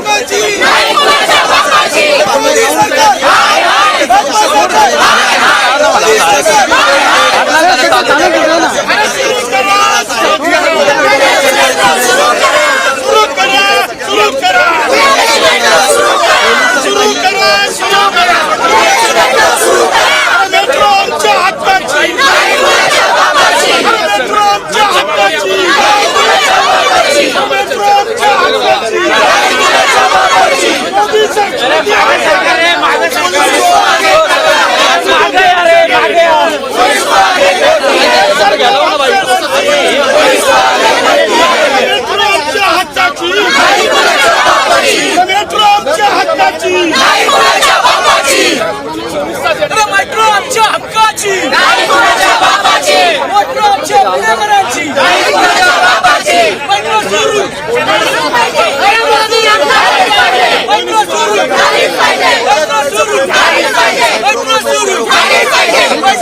出击！বাবাজি রাইকুরাজা বাবাজি মোটরাজা বিনাগরাজি রাইকুরাজা বাবাজি বৈদ্য সুরু বৈদ্য সুরু বৈদ্য সুরু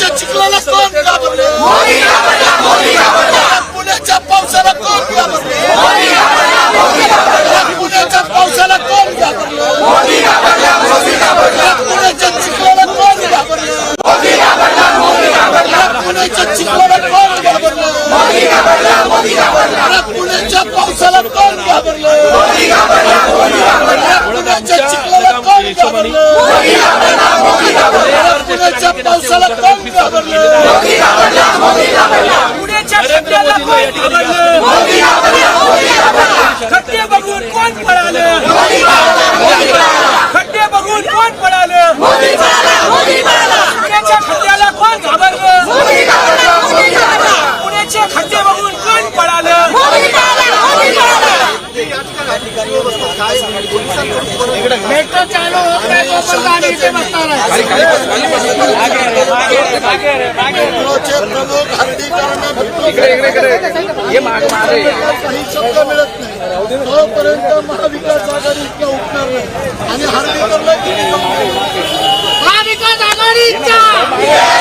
पुण्याच्या चिखलाला कोण घाबरले पुण्याच्या पावसाला कोण घाबरले पुण्याच्या पावसाला कोण घाबरले पुण्याच्या चिखलाला कोण घाबरले पुण्याच्या मेट्रो चालू होत मिळत नाही तोपर्यंत महाविकास आघाडी उठणार नाही आणि महाविकास